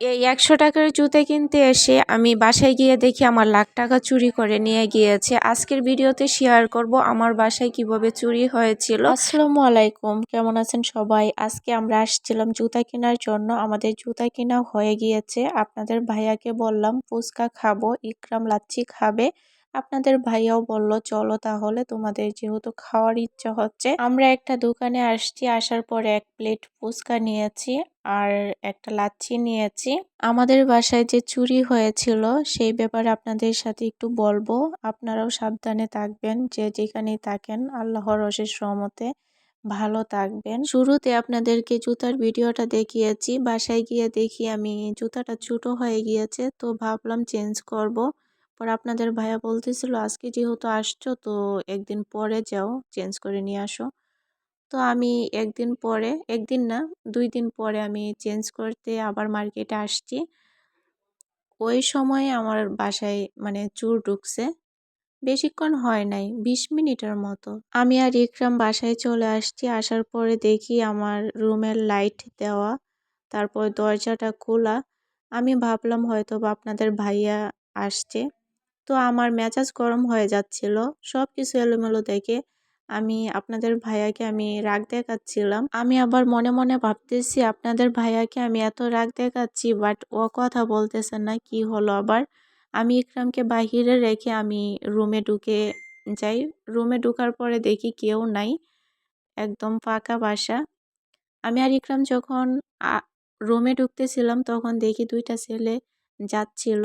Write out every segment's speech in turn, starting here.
এই একশো টাকার জুতা কিনতে এসে আমি বাসায় গিয়ে দেখি আমার লাখ টাকা চুরি করে নিয়ে গিয়েছে। আজকের ভিডিওতে শেয়ার করব আমার বাসায় কীভাবে চুরি হয়েছিল। আসসালামু আলাইকুম, কেমন আছেন সবাই? আজকে আমরা আসছিলাম জুতা কেনার জন্য। আমাদের জুতা কেনা হয়ে গিয়েছে। আপনাদের ভাইয়াকে বললাম, ফুচকা খাব, ইকরাম লাচ্ছি খাবে। আপনাদের ভাইয়াও বলল, চলো তাহলে তোমাদের যেহেতু খাওয়ার ইচ্ছা হচ্ছে, আমরা একটা দোকানে আসছি, আসার পরে এক প্লেট ফুচকা নিয়েছি আর একটা লাচ্ছি নিয়েছি। আমাদের বাসায় যে চুরি হয়েছিল, সেই ব্যাপারে আপনাদের সাথে একটু বলব। আপনারাও সাবধানে থাকবেন, যে যেখানেই থাকেন, আল্লাহর অশেষ রহমতে ভালো থাকবেন। শুরুতে আপনাদেরকে জুতার ভিডিওটা দেখিয়েছি, বাসায় গিয়ে দেখি আমি জুতাটা ছোটো হয়ে গিয়েছে, তো ভাবলাম চেঞ্জ করব। পর আপনাদের ভাইয়া বলতেছিল, আজকে যেহেতু আসছো, তো একদিন পরে যাও, চেঞ্জ করে নিয়ে আসো। তো আমি একদিন পরে, একদিন না, দুই দিন পরে আমি চেঞ্জ করতে আবার মার্কেটে আসছি। ওই সময় আমার বাসায় মানে চুর ঢুকছে। বেশিক্ষণ হয় নাই, বিশ মিনিটের মতো। আমি আর ইকরাম বাসায় চলে আসছি, আসার পরে দেখি আমার রুমের লাইট দেওয়া, তারপর দরজাটা খোলা। আমি ভাবলাম হয়তো বা আপনাদের ভাইয়া আসছে। তো আমার মেজাজ গরম হয়ে যাচ্ছিল। সব কিছু এলোমেলো দেখে আমি আপনাদের ভাইয়াকে আমি রাগ দেখাচ্ছিলাম। আমি আবার মনে মনে ভাবতেছি, আপনাদের ভাইয়াকে আমি এত রাগ দেখাচ্ছি বাট ও কথা বলতেছে না, কি হলো আবার? আমি ইকরামকে বাহিরে রেখে আমি রুমে ঢুকে যাই। রুমে ঢুকার পরে দেখি কেউ নাই, একদম ফাঁকা বাসা। আমি আর ইকরাম যখন রুমে ঢুকতেছিলাম, তখন দেখি দুইটা ছেলে যাচ্ছিল।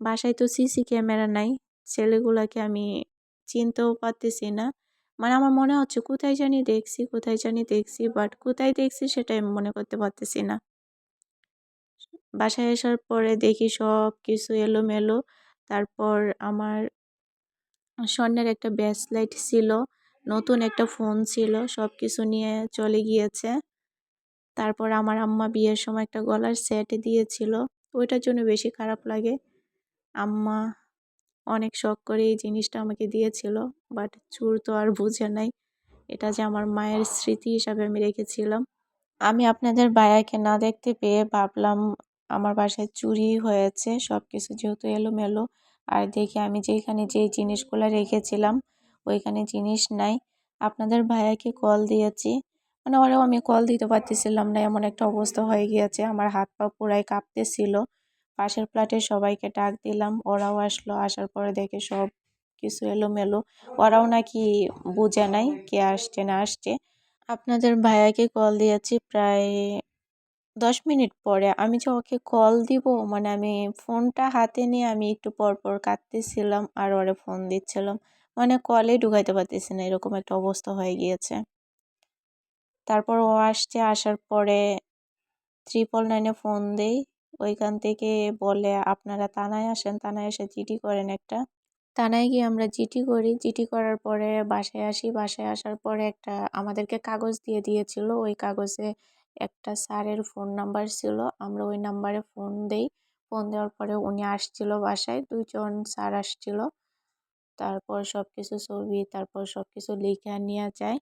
বাসায় তো সিসি ক্যামেরা নাই, ছেলেগুলোকে আমি চিনতেও পারতেছি না। মানে আমার মনে হচ্ছে কোথায় জানি দেখছি, কোথায় জানি দেখছি বাট কোথায় দেখছি সেটাই মনে করতে পারতেছি না। বাসায় আসার পরে দেখি সব কিছু এলোমেলো। তারপর আমার স্বর্ণের একটা ব্যাসলাইট ছিল, নতুন একটা ফোন ছিল সব কিছু নিয়ে চলে গিয়েছে। তারপর আমার আম্মা বিয়ের সময় একটা গলার সেট দিয়েছিল, ওইটার জন্য বেশি খারাপ লাগে। আম্মা অনেক শখ করে এই জিনিসটা আমাকে দিয়েছিল বাট চুর তো আর বুঝে নাই। এটা যে আমার মায়ের স্মৃতি হিসাবে আমি রেখেছিলাম। আমি আপনাদের বায়াকে না দেখতে পেয়ে ভাবলাম আমার বাসায় চুরি হয়েছে সব কিছু যেহেতু এলোমেলো। আর দেখি আমি যেখানে যেই জিনিসগুলো রেখেছিলাম, ওইখানে জিনিস নাই। আপনাদের ভাইয়াকে কল দিয়েছি। মানে ওরাও আমি কল দিতে পারতেছিলাম না, এমন একটা অবস্থা হয়ে গিয়েছে। আমার হাত পা পুরাই কাঁপতেছিল। পাশের ফ্ল্যাটের সবাইকে ডাক দিলাম, ওরাও আসলো, আসার পরে দেখে সব কিছু এলোমেলো। ওরাও নাকি বুঝে নাই কে আসছে না আসছে। আপনাদের ভাইয়াকে কল দিয়েছি প্রায় দশ মিনিট পরে। আমি যে ওকে কল দিব মানে আমি ফোনটা হাতে নিয়ে আমি একটু পর পর কাঁদতেছিলাম আর ওরে ফোন দিচ্ছিলাম। মানে কলেই ঢুকাইতে পারতেছি না, এরকম একটা অবস্থা হয়ে গিয়েছে। তারপর ও আসছে, আসার পরে ট্রিপল নাইনে ফোন দেই ওইখান থেকে বলে আপনারা থানায় আসেন, থানায় এসে জিডি করেন একটা। থানায় গিয়ে আমরা জিডি করি। জিডি করার পরে বাসায় আসি। বাসায় আসার পরে একটা আমাদেরকে কাগজ দিয়ে দিয়েছিল। ওই কাগজে একটা স্যারের ফোন নাম্বার ছিল। আমরা ওই নাম্বারে ফোন দেই। ফোন দেওয়ার পরে উনি আসছিল বাসায়। দুজন স্যার আসছিল। তারপর সব কিছু ছবি, তারপর সব কিছু লিখে নিয়ে যায়।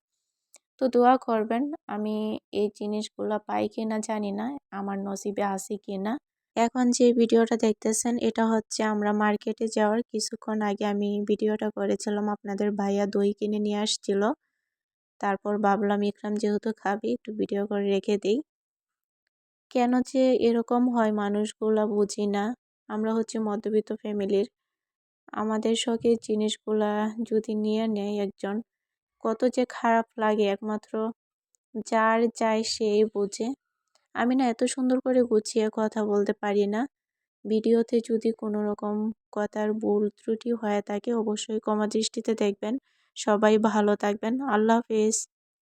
তো দোয়া করবেন, আমি এই জিনিসগুলো পাই কি না জানি না, আমার নসিবে আসি কি না এখন যে ভিডিওটা দেখতেছেন, এটা হচ্ছে আমরা মার্কেটে যাওয়ার কিছুক্ষণ আগে আমি ভিডিওটা করেছিলাম, আপনাদের ভাইয়া দই কিনে নিয়ে আসছিল। তারপর ভাবলাম, ইকরাম যেহেতু খাবি, একটু ভিডিও করে রেখে দিই। কেন যে এরকম হয়, মানুষগুলা বুঝি না। আমরা হচ্ছে মধ্যবিত্ত ফ্যামিলির। আমাদের শখের জিনিসগুলা যদি নিয়ে নেয় একজন কত যে খারাপ লাগে একমাত্র যার যায় সেই বোঝে। আমি না এত সুন্দর করে গুছিয়ে কথা বলতে পারি না। ভিডিওতে যদি কোনো রকম কথার ভুল ত্রুটি হয়ে থাকে অবশ্যই কমা দৃষ্টিতে দেখবেন। সবাই ভালো থাকবেন। আল্লাহ হাফিজ।